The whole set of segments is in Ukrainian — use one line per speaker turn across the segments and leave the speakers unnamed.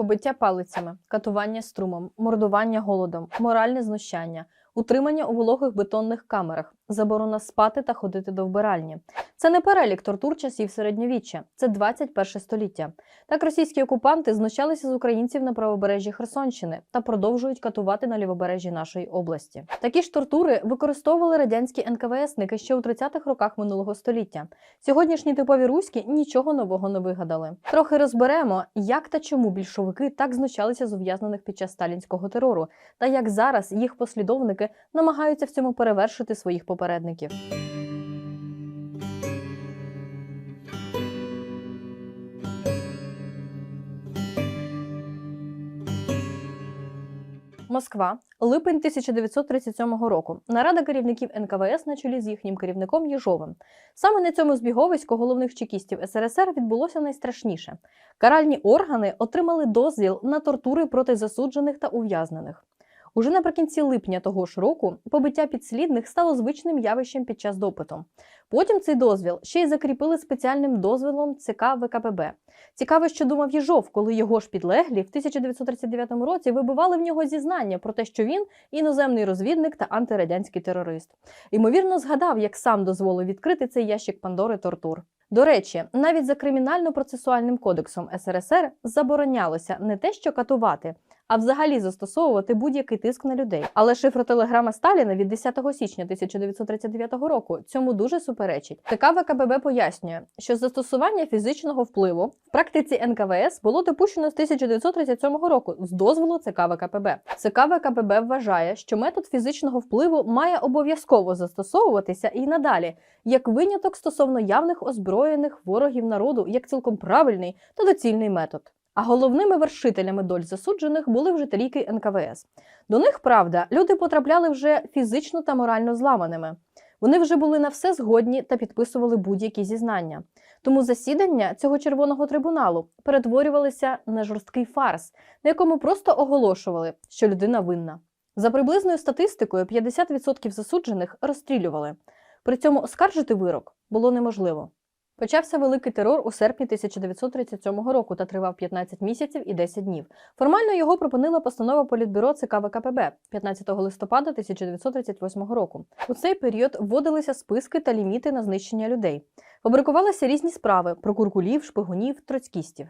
побиття палицями, катування струмом, мордування голодом, моральне знущання, утримання у вологих бетонних камерах, заборона спати та ходити до вбиральні. Це не перелік тортур часів середньовіччя, це 21 століття. Так російські окупанти знущалися з українців на правобережжі Херсонщини та продовжують катувати на лівобережжі нашої області. Такі ж тортури використовували радянські НКВСники ще у 30-х роках минулого століття. Сьогоднішні типові руські нічого нового не вигадали. Трохи розберемо, як та чому більшовики так знущалися з ув'язнених під час сталінського терору, та як зараз їх послідовники намагаються в цьому перевершити своїх попередників. Москва, липень 1937 року. Нарада керівників НКВС на чолі з їхнім керівником Єжовим. Саме на цьому збіговиську головних чекістів СРСР відбулося найстрашніше. Каральні органи отримали дозвіл на тортури проти засуджених та ув'язнених. Уже наприкінці липня того ж року побиття підслідних стало звичним явищем під час допиту. Потім цей дозвіл ще й закріпили спеціальним дозвілом ЦК ВКПБ. Цікаво, що думав Єжов, коли його ж підлеглі в 1939 році вибивали в нього зізнання про те, що він іноземний розвідник та антирадянський терорист. Ймовірно, згадав, як сам дозволив відкрити цей ящик Пандори тортур. До речі, навіть за кримінально-процесуальним кодексом СРСР заборонялося не те, що катувати, а взагалі застосовувати будь-який тиск на людей. Але шифротелеграма Сталіна від 10 січня 1939 року цьому дуже суперечить. ТК ВКББ пояснює, що застосування фізичного впливу в практиці НКВС було допущено з 1937 року з дозволу ЦК ВКПБ. ЦК ВКПБ вважає, що метод фізичного впливу має обов'язково застосовуватися і надалі, як виняток стосовно явних озброєних ворогів народу, як цілком правильний та доцільний метод. А головними вершителями доль засуджених були вже таліки НКВС. До них, правда, люди потрапляли вже фізично та морально зламаними. Вони вже були на все згодні та підписували будь-які зізнання. Тому засідання цього червоного трибуналу перетворювалися на жорсткий фарс, на якому просто оголошували, що людина винна. За приблизною статистикою, 50% засуджених розстрілювали. При цьому оскаржити вирок було неможливо. Почався великий терор у серпні 1937 року та тривав 15 місяців і 10 днів. Формально його пропонила постанова Політбюро ЦК ВКПБ 15 листопада 1938 року. У цей період вводилися списки та ліміти на знищення людей. Фабрикувалися різні справи про куркулів, шпигунів, троцькістів.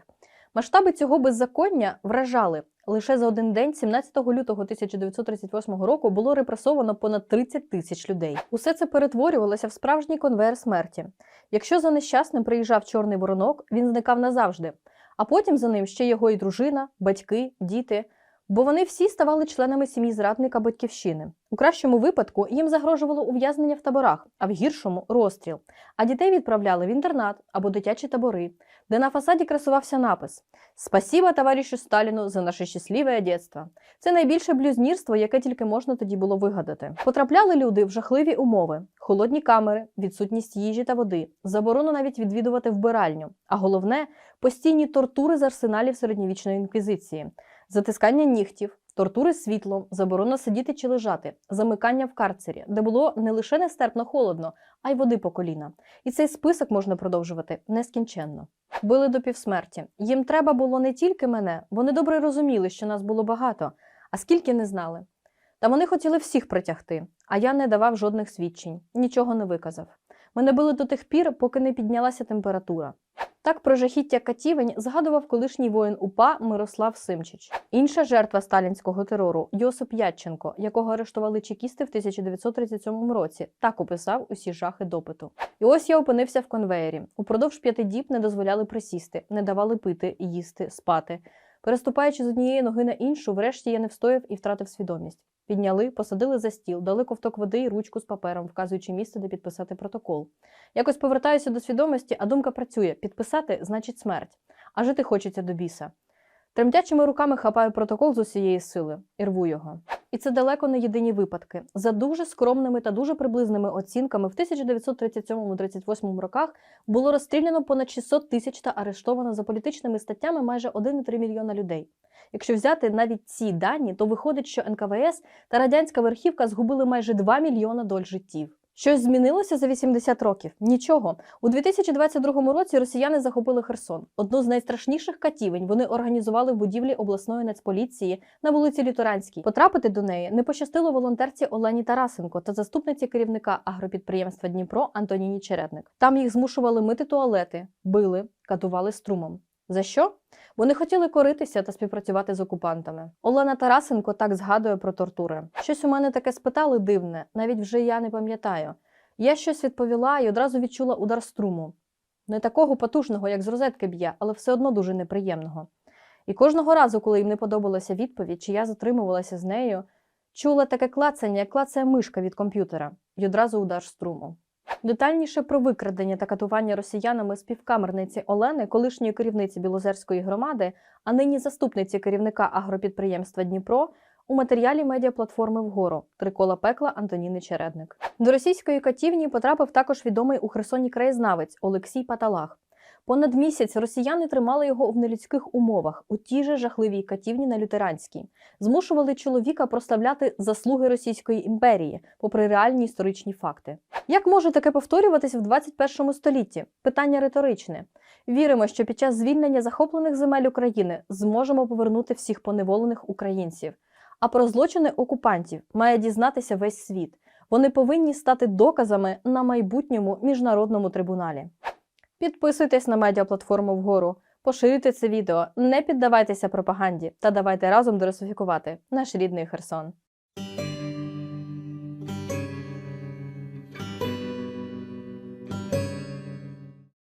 Масштаби цього беззаконня вражали. Лише за один день, 17 лютого 1938 року, було репресовано понад 30 тисяч людей. Усе це перетворювалося в справжній конвейер смерті. Якщо за нещасним приїжджав чорний воронок, він зникав назавжди. А потім за ним ще його і дружина, батьки, діти. Бо вони всі ставали членами сім'ї зрадника батьківщини. У кращому випадку їм загрожувало ув'язнення в таборах, а в гіршому розстріл. А дітей відправляли в інтернат або дитячі табори, де на фасаді красувався напис Спасіба товаришу Сталіну за наше щасливе дитинство». Це найбільше блюзнірство, яке тільки можна тоді було вигадати. Потрапляли люди в жахливі умови, холодні камери, відсутність їжі та води, заборону навіть відвідувати вбиральню. А головне постійні тортури з арсеналів середньовічної інквізиції затискання нігтів, тортури світлом, заборона сидіти чи лежати, замикання в карцері, де було не лише нестерпно холодно, а й води по коліна. І цей список можна продовжувати нескінченно. Били до півсмерті. Їм треба було не тільки мене, вони добре розуміли, що нас було багато, а скільки не знали. Та вони хотіли всіх притягти, а я не давав жодних свідчень, нічого не виказав. Мене били до тих пір, поки не піднялася температура. Так про жахіття катівень згадував колишній воїн УПА Мирослав Симчич. Інша жертва сталінського терору Йосип Ядченко, якого арештували чекісти в 1937 році, так описав усі жахи допиту. І ось я опинився в конвеєрі. Упродовж п'яти діб не дозволяли присісти, не давали пити, їсти, спати. Переступаючи з однієї ноги на іншу, врешті я не встояв і втратив свідомість. Підняли, посадили за стіл, дали ковток води і ручку з папером, вказуючи місце, де підписати протокол. Якось повертаюся до свідомості, а думка працює: підписати значить смерть, а жити хочеться до біса. Тремтячими руками хапаю протокол з усієї сили і рву його. І це далеко не єдині випадки. За дуже скромними та дуже приблизними оцінками, в 1937-38 роках було розстріляно понад 600 тисяч та арештовано за політичними статтями майже 1,3 мільйона людей. Якщо взяти навіть ці дані, то виходить, що НКВС та радянська верхівка згубили майже 2 мільйона доль життів. Щось змінилося за 80 років? Нічого. У 2022 році росіяни захопили Херсон. Одну з найстрашніших катівень вони організували в будівлі обласної нацполіції на вулиці Літоранській. Потрапити до неї не пощастило волонтерці Олені Тарасенко та заступниці керівника агропідприємства Дніпро Антоніні Чередник. Там їх змушували мити туалети, били, катували струмом. За що? Вони хотіли коритися та співпрацювати з окупантами. Олена Тарасенко так згадує про тортури. Щось у мене таке спитали дивне, навіть вже я не пам'ятаю. Я щось відповіла і одразу відчула удар струму. Не такого потужного, як з розетки б'є, але все одно дуже неприємного. І кожного разу, коли їм не подобалася відповідь, чи я затримувалася з нею, чула таке клацання, як клацає мишка від комп'ютера, і одразу удар струму. Детальніше про викрадення та катування росіянами співкамерниці Олени, колишньої керівниці Білозерської громади, а нині заступниці керівника агропідприємства Дніпро, у матеріалі медіаплатформи Вгору Трикола пекла Антоніни Чередник. До російської катівні потрапив також відомий у Херсоні краєзнавець Олексій Паталах. Понад місяць росіяни тримали його в нелюдських умовах у тій же жахливій катівні на лютеранській, змушували чоловіка прославляти заслуги Російської імперії, попри реальні історичні факти. Як може таке повторюватись в 21 столітті? Питання риторичне. Віримо, що під час звільнення захоплених земель України зможемо повернути всіх поневолених українців. А про злочини окупантів має дізнатися весь світ. Вони повинні стати доказами на майбутньому міжнародному трибуналі. Підписуйтесь на медіаплатформу вгору, поширюйте це відео, не піддавайтеся пропаганді та давайте разом дерусифікувати наш рідний Херсон.